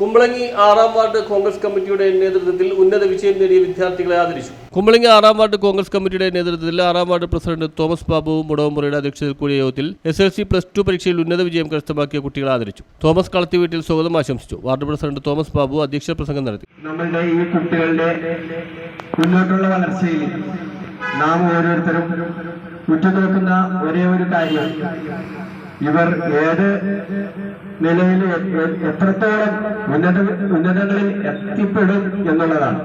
കുമ്പളങ്ങി ആറാം വാർഡ് കോൺഗ്രസ് കമ്മിറ്റിയുടെ നേതൃത്വത്തിൽ ഉന്നത വിജയം നേടിയ വിദ്യാർത്ഥികളെ ആദരിച്ചു. കുമ്പളങ്ങി ആറാം വാർഡ് കോൺഗ്രസ് കമ്മിറ്റിയുടെ നേതൃത്വത്തിൽ ആറാം വാർഡ് പ്രസിഡന്റ് തോമസ് ബാബു മുടവമുറയുടെ അധ്യക്ഷതയിൽ കൂടിയ യോഗത്തിൽ S L C plus two പരീക്ഷയിൽ ഉന്നത വിജയം കരസ്ഥമാക്കിയ കുട്ടികളെ ആദരിച്ചു. തോമസ് കളത്തി വീട്ടിൽ സ്വാഗതം ആശംസിച്ചു. വാർഡ് പ്രസിഡന്റ് തോമസ് ബാബു അധ്യക്ഷ പ്രസംഗം നടത്തി. നമ്മളുടെ ഈ കുട്ടികളുടെ മുന്നോട്ടുള്ള വളർച്ചയിൽ നാം ഓരോരുത്തരും ഉറ്റുനോക്കുന്ന ഒരേ ഒരു കാര്യം ഇവർ ഏത് നിലയിൽ എത്രത്തോളം ഉന്നത ഉന്നതങ്ങളിൽ എത്തിപ്പെടും എന്നുള്ളതാണ്.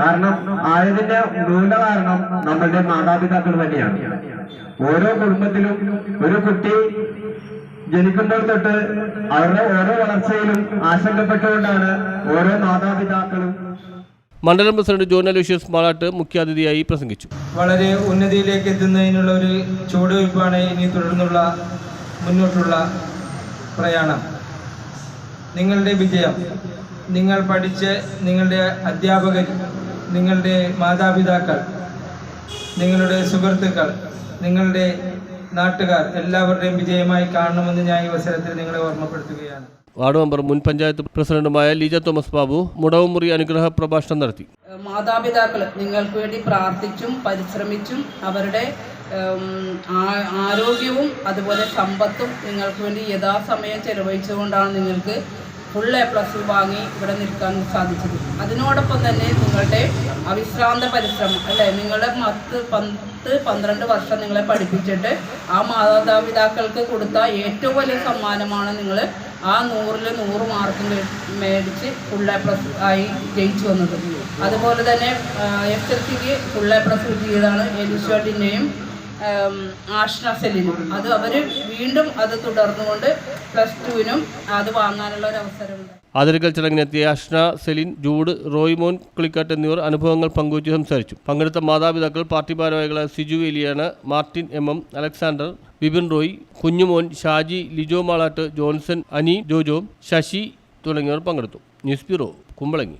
കാരണം ആയതിന്റെ മൂല കാരണം നമ്മളുടെ മാതാപിതാക്കൾ തന്നെയാണ്. ഓരോ കുടുംബത്തിലും ഒരു കുട്ടി ജനിക്കുമ്പോൾ തൊട്ട് അവരുടെ ഓരോ വളർച്ചയിലും ആശങ്കപ്പെട്ടുകൊണ്ടാണ് ഓരോ മാതാപിതാക്കളും മണ്ഡലം പ്രസിഡന്റ് ജോൺ അലൂഷ്യസ് മാളാട്ട് മുഖ്യാതിഥിയായി പ്രസംഗിച്ചു. വളരെ ഉന്നതിയിലേക്ക് എത്തുന്നതിനുള്ള ഒരു ചുവടുവയ്പ്പാണ് ഇനി തുടർന്നുള്ള മുന്നോട്ടുള്ള പ്രയാണം. നിങ്ങളുടെ വിജയം നിങ്ങൾ പഠിച്ച് നിങ്ങളുടെ അധ്യാപകർ നിങ്ങളുടെ മാതാപിതാക്കൾ നിങ്ങളുടെ സുഹൃത്തുക്കൾ നിങ്ങളുടെ നാട്ടുകാർ എല്ലാവരുടെയും വിജയമായി കാണണമെന്ന് ഞാൻ ഈ അവസരത്തിൽ നിങ്ങളെ ഓർമ്മപ്പെടുത്തുകയാണ്. വാർഡ് മെമ്പർ മുൻ പഞ്ചായത്ത് പ്രസിഡന്റുമായ ലീജ തോമസ് ബാബു മുടവുമുറി അനുഗ്രഹ പ്രഭാഷണം നടത്തി. മാതാപിതാക്കൾ നിങ്ങൾക്ക് വേണ്ടി പ്രാർത്ഥിച്ചും പരിശ്രമിച്ചും അവരുടെ ആരോഗ്യവും അതുപോലെ സമ്പത്തും നിങ്ങൾക്ക് വേണ്ടി യഥാസമയം ചെലവഴിച്ചുകൊണ്ടാണ് നിങ്ങൾക്ക് ഫുൾ എ പ്ലസ് വാങ്ങി ഇവിടെ നിൽക്കാൻ സാധിച്ചത്. അതിനോടൊപ്പം തന്നെ നിങ്ങളുടെ അവിശ്രാന്ത പരിശ്രമം അല്ലേ? നിങ്ങളുടെ പത്ത് പത്ത് പന്ത്രണ്ട് വർഷം നിങ്ങളെ പഠിപ്പിച്ചിട്ട് ആ മാതാപിതാക്കൾക്ക് കൊടുത്ത ഏറ്റവും വലിയ സമ്മാനമാണ് നിങ്ങൾ ആ നൂറിൽ നൂറ് മാർക്ക് മേടിച്ച് ഫുൾ എ പ്ലസ് ആയി ജയിച്ചു വന്നത്. അതുപോലെ തന്നെ എസ് സിക്ക് ഫുൾ എ പ്ലസ് കിട്ടിയതാണ് എലിഷോട്ടിന്റെയും ആഷ്ന സെല്ലിനും അത് അവർ വീണ്ടും അത് തുടർന്നുകൊണ്ട് പ്ലസ് ടുവിനും അത് വാങ്ങാനുള്ള ഒരു അവസരമുണ്ട്. ആദരിക്കൽ ചടങ്ങിനെത്തിയ അഷ്ന സെലിൻ ജൂഡ് റോയ്മോൻ കുളിക്കാട്ട് എന്നിവർ അനുഭവങ്ങൾ പങ്കുവച്ച് സംസാരിച്ചു. പങ്കെടുത്ത മാതാപിതാക്കൾ പാർട്ടി ഭാരവാഹികളായ Siju എലിയാണ് Martin M M Alexander Vipin Roy Kunjumon Shaji Lijo Malattu Johnson Ani Jojo Sasi തുടങ്ങിയവർ പങ്കെടുത്തു. News bureau Kumbalangi.